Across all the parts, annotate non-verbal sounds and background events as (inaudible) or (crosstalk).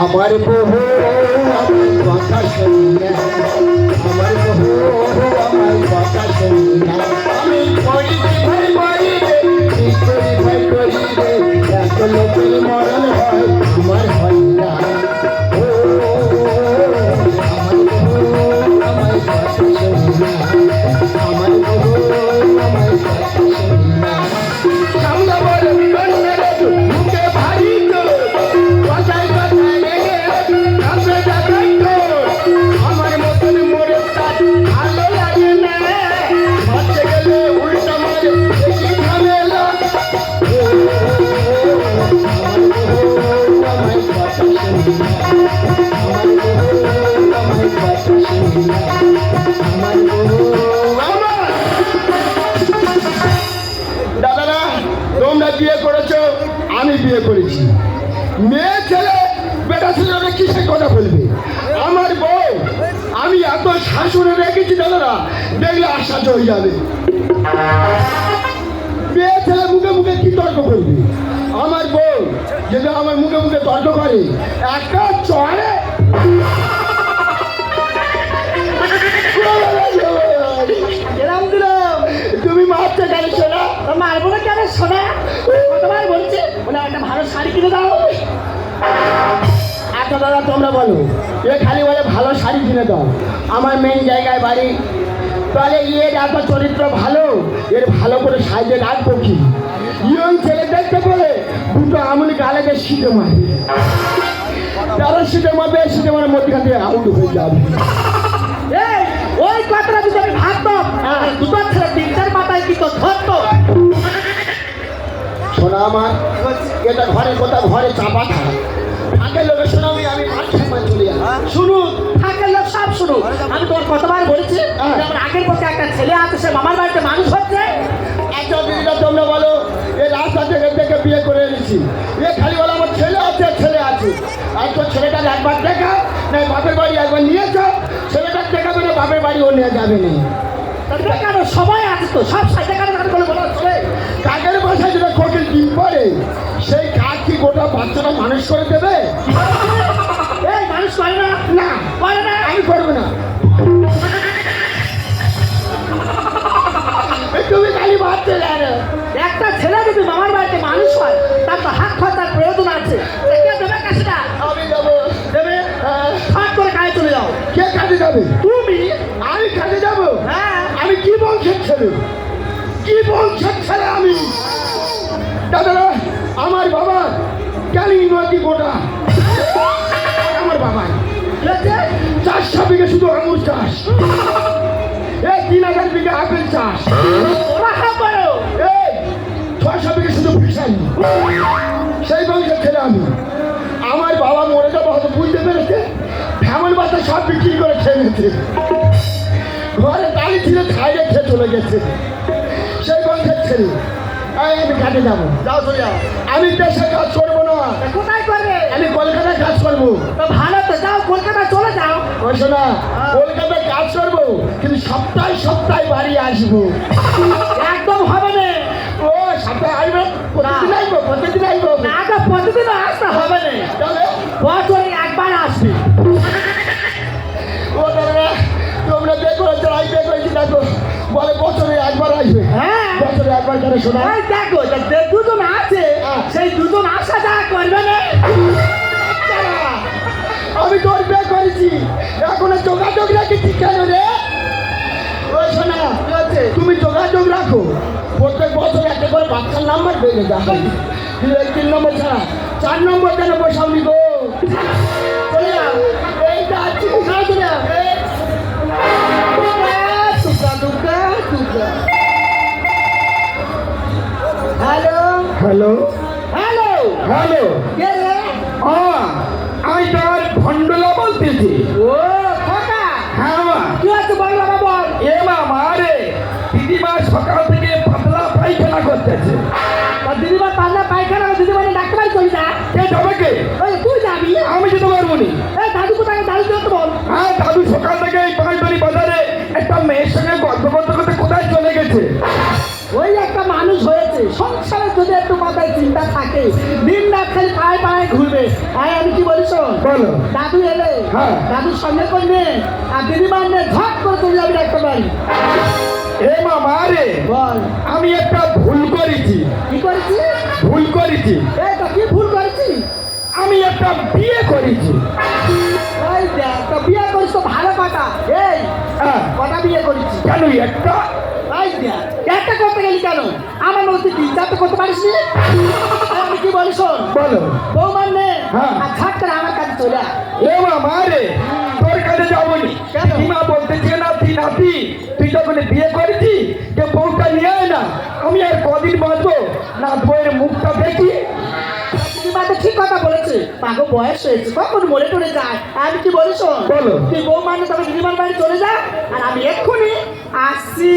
আমার বহু কথা হয়ে যাবে। মেয়ে ছেলে মুখে মুখে কি তর্ক করবে? আমার বউ যদি আমার মুখে মুখে তর্ক করে একটা চড়ে। তুমি মারতে গেলে শোনা? মারবো না কেন শোনা? কতবার বলছে? বলে একটা ভালো শাড়ি কিনে দাও। আচ্ছা দাদা তোমরা বলো। এ খালি বলে ভালো শাড়ি কিনে দাও। আমার মেন জায়গায় বাড়ি তাহলে এর এত চরিত্র ভালো এর ভালো করে সাইজে রাখব কি? ইয়ং ছেলে দেখতে পেলে দুটো আমুলি গালেকে শিখে মারে। তারা শিখে মারবে শীতে মারার মধ্যখান থেকে আউট হয়ে যাবে। ওই কথাটা যদি আমি ভাবতাম হ্যাঁ। দুটো ছেলে তিনটার মাথায় কি তো ধরতো? শোনা আমার এটা ঘরে কোথাও ঘরে চাপা খায়। আগে লোকের শোনাবি আমি মাঠ সময় চলে শুনুন লোক সব শুনুন আমি তোমার কতবার বলেছি হ্যাঁ। আমার আগের পথে একটা ছেলে আছে সে মামার বাড়িতে মানুষ হচ্ছে। আচ্ছা দিদিরা তোমরা বলো এই রাস্তা থেকে থেকে বিয়ে করে এনেছি। এ খালি বলো আমার ছেলে আছে ছেলে আছে। আর তো ছেলেটাকে একবার দেখা না বাপের বাড়ি একবার নিয়ে যাও ছেলেটাকে দেখাবে না বাপের বাড়ি ও নিয়ে যাবে না। কেন সময় আছে তো সব সাথে কারও কারও বলে চলে। কাকের বাসায় যেটা কোকিল ডিম পরে সেই কাক কি গোটা বাচ্চাটা মানুষ করে দেবে? (laughs) মানুষ করে না। না। করে না। আমি করব না। তুমি খালি ভাবতে জানো। একটা ছেলে যদি মামার বাড়িতে মানুষ হয় তার তো হাত খরচার প্রয়োজন আছে। দেবে কাজটা? আমি যাব। দেবে? হাত করে কাজে চলে যাও কে কাজে যাবে? তুমি? আমি কাজে যাব? হ্যাঁ। আমি কি বংশের ছেলে? কি বংশের ছেলে আমি? দাদারা আমার বাবা ক্যালিং নদী গোটা। আমার বাবা কি হচ্ছে? চারশো বিঘে শুধু আঙুর চাষ। এই তিন হাজার বিঘে আপেল চাষ। এই ছয়শো বিঘে শুধু ফিসাই সেই বংশের ছেলে আমি। আমার বাবা মরে যাব হয়তো বুঝতে পেরেছে? ফ্যামিলি বাচ্চা সব বিক্রি করে খেয়ে নিয়েছে। ঘরে তালি ছিল খাইয়ে খেয়ে চলে গেছে। সেই বংশের ছেলে। আমি কাজে যাব। যাও চলে যাও আমি দেশে কাজ করব না। কোথায় করবে? আমি কলকাতায় কাজ করব। তো ভালো তো যাও কলকাতা চলে যাও। ওই শোনা কলকাতায় কাজ করব কিন্তু সপ্তাহে সপ্তাহে বাড়ি আসব। একদম হবে না। ও সপ্তাহে আসবে? প্রতিদিন আসব প্রতিদিন আসব। না তো প্রতিদিন আসতে হবে না। বছরে একবার আসবে। ও দাদা তোমরা দেখো যাই দেখো কি দেখো। বলে বছরে একবার আসবে। হ্যাঁ। বছরে একবার কেন শোনা। দেখো যে যে দুজন আছে হ্যাঁ। সেই দুজন আসা যা করবে না? আমি তোর বিয়ে করেছি। এখনও যোগাযোগ রেখেছি কেন রে? ও শোনা? তুমি যোগাযোগ রাখো। প্রত্যেক বছর একটা করে বাচ্চার নাম্বার বেড়ে যাবে তিন নম্বর ছাড়া। চার নম্বর কেন বসাবি গো? চলে যাও। এইটা আছে হ্যালো? হ্যালো? হ্যালো? হ্যালো? কে রে? হ্যাঁ আমি তোমার ভণ্ডলা বলতেছি। ও খোকা। হ্যাঁ মা। কি হচ্ছে বল বাবা আয় আমি কি বলি শোন বলো। দাদু এলে হ্যাঁ। দাদুর সঙ্গে করবে আর দিদিমার নিয়ে ঝট করে চলে যাবি একটা বাড়ি এ মামা রে বল। আমি একটা ভুল করেছি। কি করেছি? ভুল করেছি। এই তো কি ভুল করেছি? আমি একটা বিয়ে করেছি। ওই দেখ তো বিয়ে করিস তো ভালো কথা। এই হ্যাঁ। কটা বিয়ে করেছি? কেন একটা একটা করতে গেলি কেন? আমার মধ্যে তিন চারটে করতে পারিস আমি কি বলি শোন? বলো। বৌমার নে হ্যাঁ। ঝট করে আমার কাছে চলে আয়। এ মামা রে তোর কাছে যাবনি কেন? দিদিমা বলতেছে নাতি নাতি তুই যখন বিয়ে করেছি যে বউটা নিয়ে আয় না। আমি আর কদিন বাঁচবো? নাত বইয়ের মুখটা দেখি। দিদিমা ঠিক কথা বলেছে পাগো বয়স হয়েছে কখন মরে টরে যায়? আমি কি বলি শোন? বলো। তুই বৌমার নে তবে দিদিমার বাড়ি চলে যা আর আমি এক্ষুনি আসছি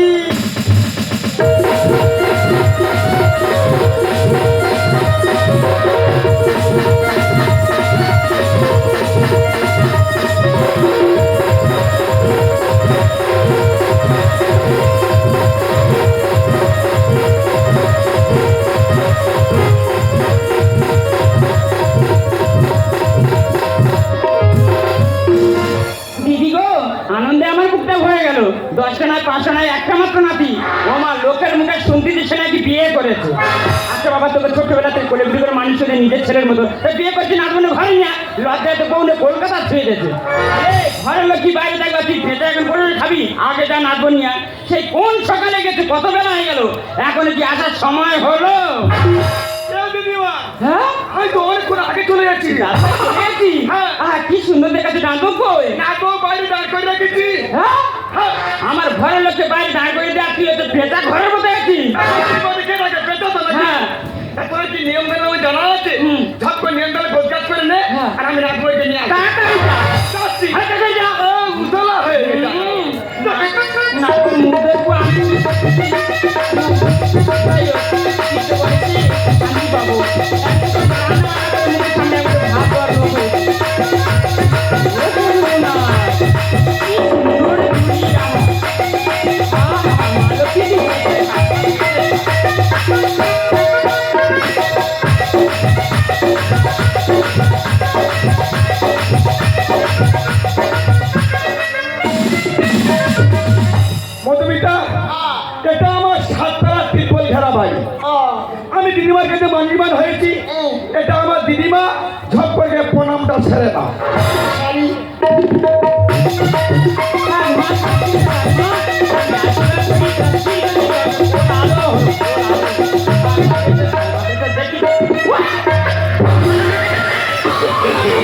ভরে গেল। দশটা নয় পাঁচটা নয় একটা মাত্র নাতি। ও আমার লোকের মুখে শুনতে সে নাকি বিয়ে করেছে। আচ্ছা বাবা, তোকে ছোট্টবেলাতে কোলে বিয়ে করে মানুষ হয়ে নিজের ছেলের মতো। বিয়ে করছি না মানে ঘরে নিয়ে লজ্জায় তো বউনে কলকাতা ছুঁয়ে আরে, ঘরের লোক কি বাইরে থাকবে, তুই ভেতরে এখন বলে খাবি? আগে যা নাচবো নিয়ে সেই কোন সকালে গেছে কত বেলা হয়ে গেল? এখন কি আসার সময় হলো? হ্যাঁ আমি তো অনেকক্ষণ আগে চলে যাচ্ছি হ্যাঁ। কি সুন্দর দেখাচ্ছে ডাকবো কই বউ বাইরে দাঁড় করে রেখেছি হ্যাঁ হ্যাঁ আমার ঘরের লোককে বাইরে দাঁড় করে দেওয়া তুই হচ্ছে ভেজা ঘরের মধ্যে আছিস তো হ্যাঁ। তারপরে কি নিয়ম মেনে আমি জানা আছে। ঝপ করে নিয়ম গোজগাজ করে নে হ্যাঁ। আর আমি রাত বইকে নিয়ে তাড়াতাড়ি যা। যাচ্ছি হাঁটা যা। ও, উতলা হয়ে গেছে। হুম। না, মুখ আমি। প্রণামটা ছেড়ে দাও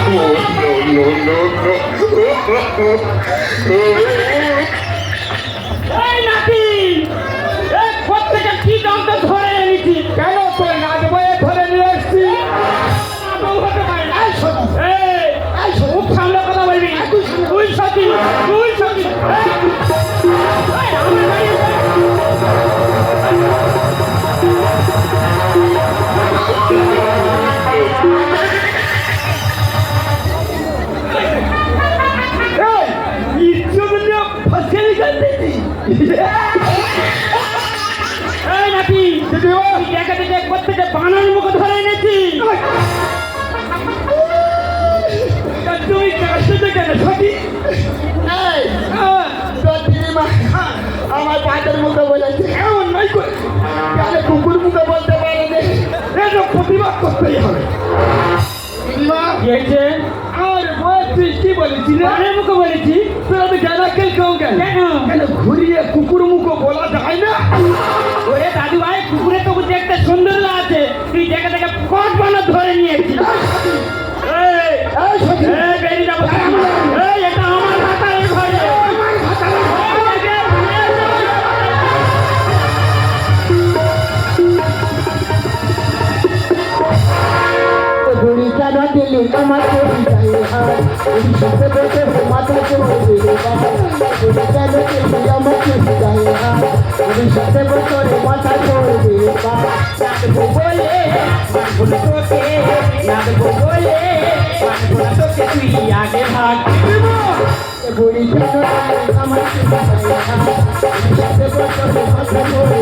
no, no, no, চায় এই নাতি দিদিমা তুই দেখে দেখে প্রত্যেকে বানার মুখ ধরে এনেছি। তুমি কাশতে কেন সখী হ্যাঁ, দিদিমা আমার পাতের মুখে বলেছে। এমন নয় করে তাহলে কুকুর মুখে বলতে পারে যে এটা প্রতিবাদ করতেই হবে। দিদিমা তুই কি বলেছি মুখে বলেছি। তোর জানা কেল কেউ কেন? ঘুরিয়ে কুকুর মুখো বলা যায় না? ওরে দাদু ভাই কুকুরের তবু দেখতে সুন্দর আছে। তুই দেখে দেখে কট বানা ধরে নিয়েছি এই এই বেরিয়ে যাব এটা আমার ভাতারের ঘরে আমার ভাতারের সাথে বছরে মাথা করবে ডাকবো বলে মানবো তোকে ডাকবো বলে মানবো তোকে তুই আগে ভাগ বুড়ি ছোট আমার সাথে বছরে মাথা করবে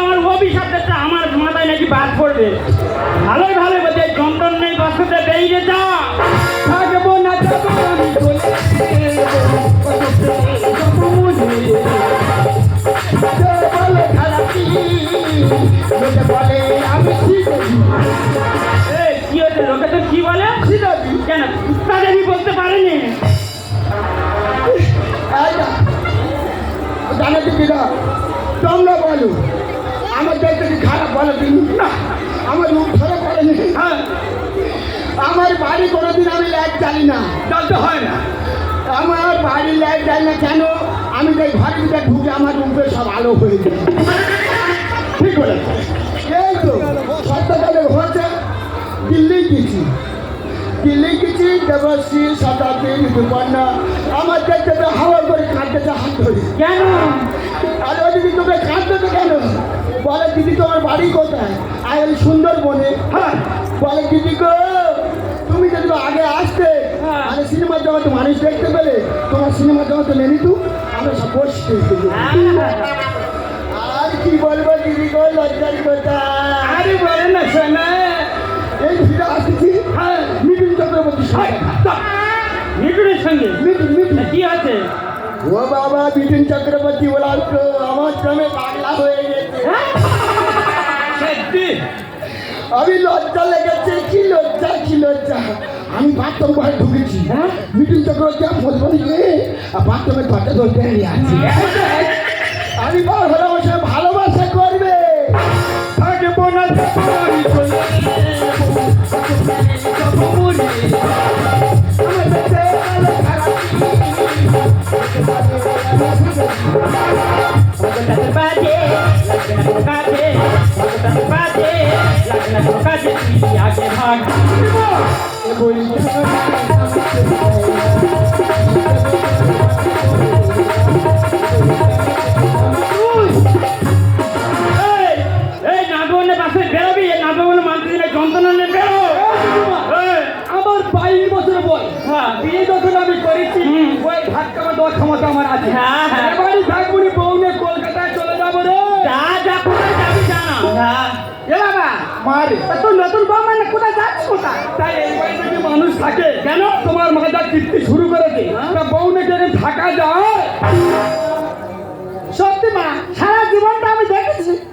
আমার অভিশাপ আমার চোর করতে ভালোই ভালো বলছে যন্ত্রণ নেই বাস্তবে বেরিয়ে যা। থাকব না যাব আমি লোকে তো বলে? কেন? বলতে পারেনি। তোমরা বলো। আমার দেখতে কি খারাপ বলো না আমার ধরে করেনি হ্যাঁ আমার বাড়ি কোনোদিন আমি লাইট জ্বালি না। চলতে হয় না। আমার বাড়ি লাইট জ্বালি না কেন? আমি যে ঘরের ভিতরে ঢুকে আমার রুমে সব আলো হয়ে যায়। ঠিক বলেছে এই তো সত্যকালে হচ্ছে দিল্লি গেছি। দিল্লি গেছি দেবশ্রী শতাব্দী ঋতুপর্ণা আমার দেখতে হাওয়া করে কাঁদতে হাত ধরে। কেন? দিদি তোমার বাড়ি কোথায়? আর সুন্দরবনে। হ্যাঁ বলে দিদি গো তুমি যদি আগে আসতে হ্যাঁ। আরে সিনেমার জগতে মানুষ দেখতে পেলে তোমার সিনেমার জগতে নেনি তু আমরা সব বসতে আর কি বলব দিদি গো লজ্জার কথা। আরে বলে না শোনা। এই ফিরে আসছি। হ্যাঁ। মিঠুন চক্রবর্তী মিঠুনের সঙ্গে? মিঠুন মিঠুন। কি আছে? ও বাবা মিঠুন চক্রবর্তী বলার তো আমার জমে পাগলা হয়ে গেছে। সত্যি? আমি লজ্জা লেগেছে কি লজ্জা কি লজ্জা? আমি বাথরুম ঘরে ঢুকেছি। হ্যাঁ? মিটিং চক্রবর্তী আর ফোন করে গিয়ে বাথরুমের ঘরটা ধরতে আছি। আমি বড় হলে আমার সঙ্গে ভালোবাসা করবে। থাকব না যাব কাজে তাদের বাজে লাগবে না কোনো কাজে তুই আগে ভাগ বলি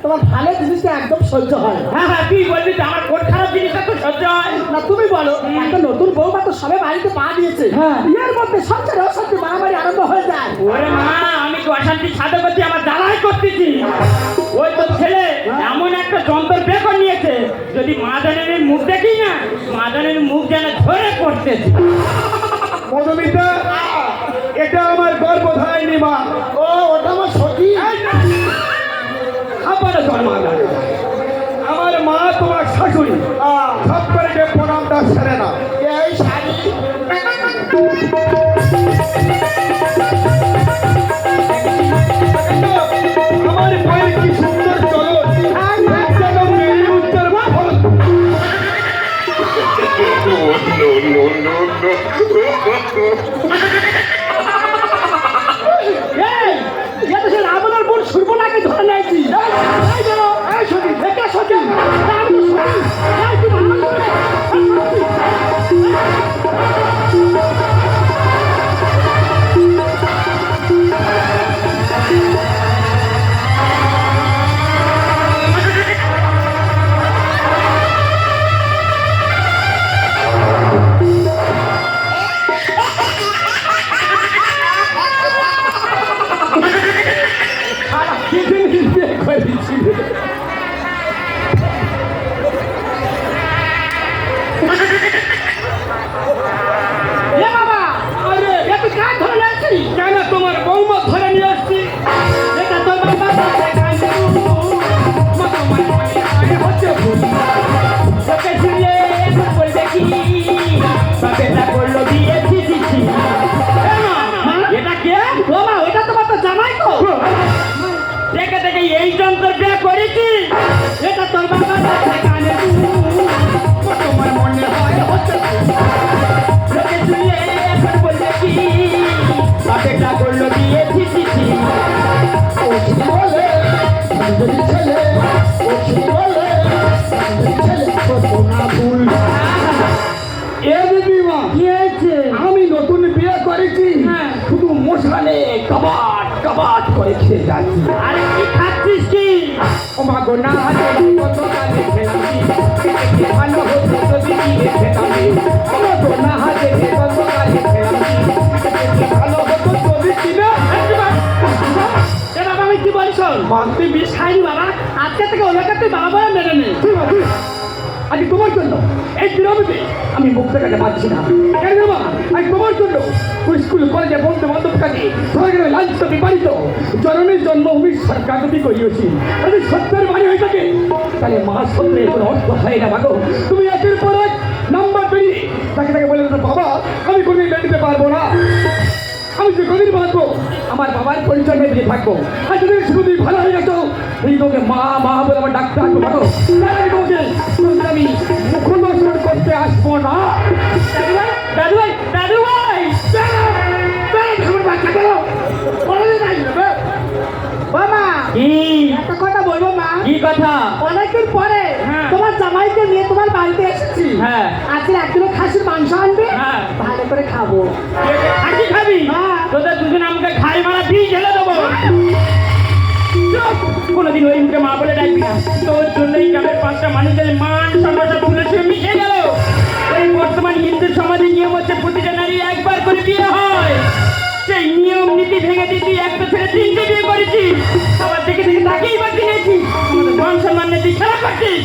তোমার ভালো জিনিসটা একদম সহ্য হয় হ্যাঁ হ্যাঁ তুই বলবি যে আমার কোন খারাপ জিনিসটা তো সহ্য হয়? না তুমি বলো একটা নতুন বৌমা তো সবে বাড়িতে পা দিয়েছে। হ্যাঁ। এর মধ্যে সংসারে অশান্তি মারামারি আরম্ভ হয়ে যায়। ওরে মা আমি তো অশান্তি সাধে করছি আমার জ্বালাই করতেছি? ওই তো ছেলে এমন একটা যন্ত্র বেকর নিয়েছে যদি মা জানের মুখ দেখি না মা জানের মুখ যেন ধরে পড়তেছে। মধুমিতা এটা আমার গর্ভধারিণী মা। ও ওটা আমার সখী খাবারে জন্মা আমার মা তোমার শাশুড়ি। সব আমি নতুন বিয়ে করেছি শুধু মশালে কবাট কবাট করে খেয়ে যাচ্ছি আরে কি খাচ্ছিস কি ও মা গো না যদি কত কালে খেলছি ভালো হতো যদি দিয়ে খেতাম ও মা গো না যদি কত কালে আমি মা তুই বিষ খাইনি বাবা। আজকে থেকে ওনাকে তুই বাবা বলে মেনে নে। আজ তোমার জন্য এই বিরোধে আমি মুখ দেখাতে পারছি না। কেন বাবা আজ তোমার জন্য স্কুল কলেজে বন্ধু বান্ধব কাজে সরকারের লাঞ্ছিত বিপারিত জননীর জন্মভূমি সরকার যদি করিয়েছি যদি সত্যের বাড়ি হয়ে থাকে তাহলে মা সত্যের কোনো অর্থ হয় না বাগো। তুমি একের পর এক নাম্বার বেরিয়ে তাকে তাকে বলে বাবা আমি কোনোদিন বেরোতে পারব না। আমি যে কদিন বাঁচবো আমার বাবার পরিচয় নিয়ে বেঁচে থাকব। আর যদি শুধু ভালো হয়ে গেছো এই তোকে মা মা বলে আমার ডাক্তার ভালো আমি মুখদর্শন করতে আসব না। দাদু ভাই দাদু ভাই দাদু ভাই বাবা কি? একটা কথা বলব মা। কি কথা? অনেকদিন পরে জামাইকে নিয়ে তোমার বাড়িতে এসেছি। হ্যাঁ। আজকে এক কিলো খাসির মাংস আনবে হ্যাঁ। ভালো করে খাব। হাসি খাবি? হ্যাঁ। তোদের দুজন আমাকে খাই মারা দিয়ে ঢেলে দেবো! কোনোদিন ওই মুখে মা বলে ডাকবি না। তোর জন্য এই গ্রামের পাঁচটা মানুষের মান সম্মান তুলেছে মিশে গেল। এই বর্তমান হিন্দু সমাজের নিয়ম হচ্ছে প্রতিটা নারী একবার করে বিয়ে হয়। সেই নিয়ম নীতি ভেঙে দিয়ে তুই একটা ছেলে তিনটে বিয়ে করেছিস আবার দেখে দেখে তাকেই বাদ দিয়েছিস আমাদের মান সম্মান নিয়ে তুই খেলা করছিস?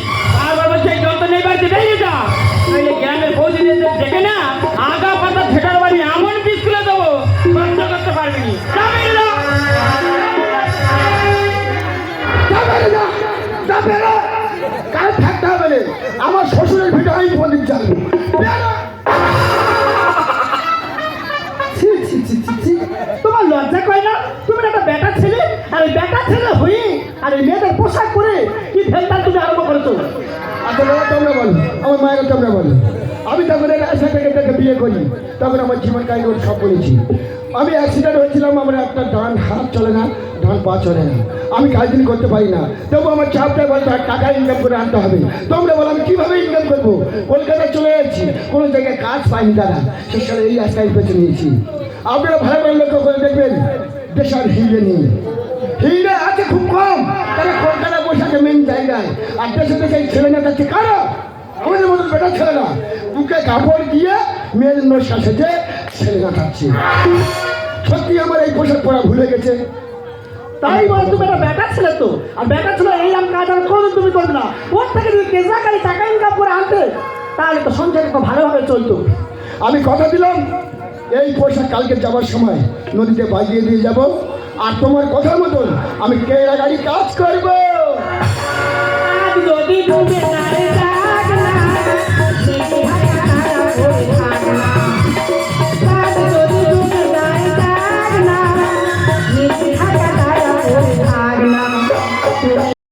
পোশাক করে কি ফেলতাল তুমি আরম্ভ করেছ? আচ্ছা দাদা তোমরা বলো। আমার মায়ের তোমরা বলো। আমি রাস্তাটাকে থেকে বিয়ে করি। তখন আমার জীবন কাহিনী সব বলেছি। আমি অ্যাক্সিডেন্ট হয়েছিলাম, আমার একটা ডান হাত চলে না, ডান পা চলে না। আমি কাজ দিন করতে পারি না। তবু আমার চাপটা বলতে টাকা ইনকাম করে আনতে হবে। তোমরা বলো, আমি কীভাবে ইনকাম করব? কলকাতায় চলে যাচ্ছি কোনো জায়গায় কাজ পাইনি দাদা শেষকালে এই রাস্তায় বেছে নিয়েছি। আপনারা ভালো করে লক্ষ্য করে দেখবেন। দেশের নেই। হিরে আছে খুব কম। তারা কলকাতা বসে আছে মেন জায়গায়। আর দেশে দেশে এই ছেলে না যাচ্ছে কারা? আমাদের মতো বেটা ছেলে না বুকে কাপড় দিয়ে মেয়ের নস্যা সেজে ছেলে না থাকছে সত্যি আমার এই পোশাক পরা ভুলে গেছে। তাই বলে তুমি একটা বেটা ছেলে তো। আর বেটা ছেলে এই আম কাজ আর কোনোদিন তুমি করবে না। ওর থেকে যদি কেজাকারি টাকা ইনকাম করে আনতে তাহলে তো সংসার একটু ভালোভাবে চলতো। আমি কথা দিলাম এই পোশাক কালকে যাবার সময় নদীতে বাজিয়ে দিয়ে যাব। আর তোমার কথার মতন আমি কেরা গাড়ি কাজ করব। যদি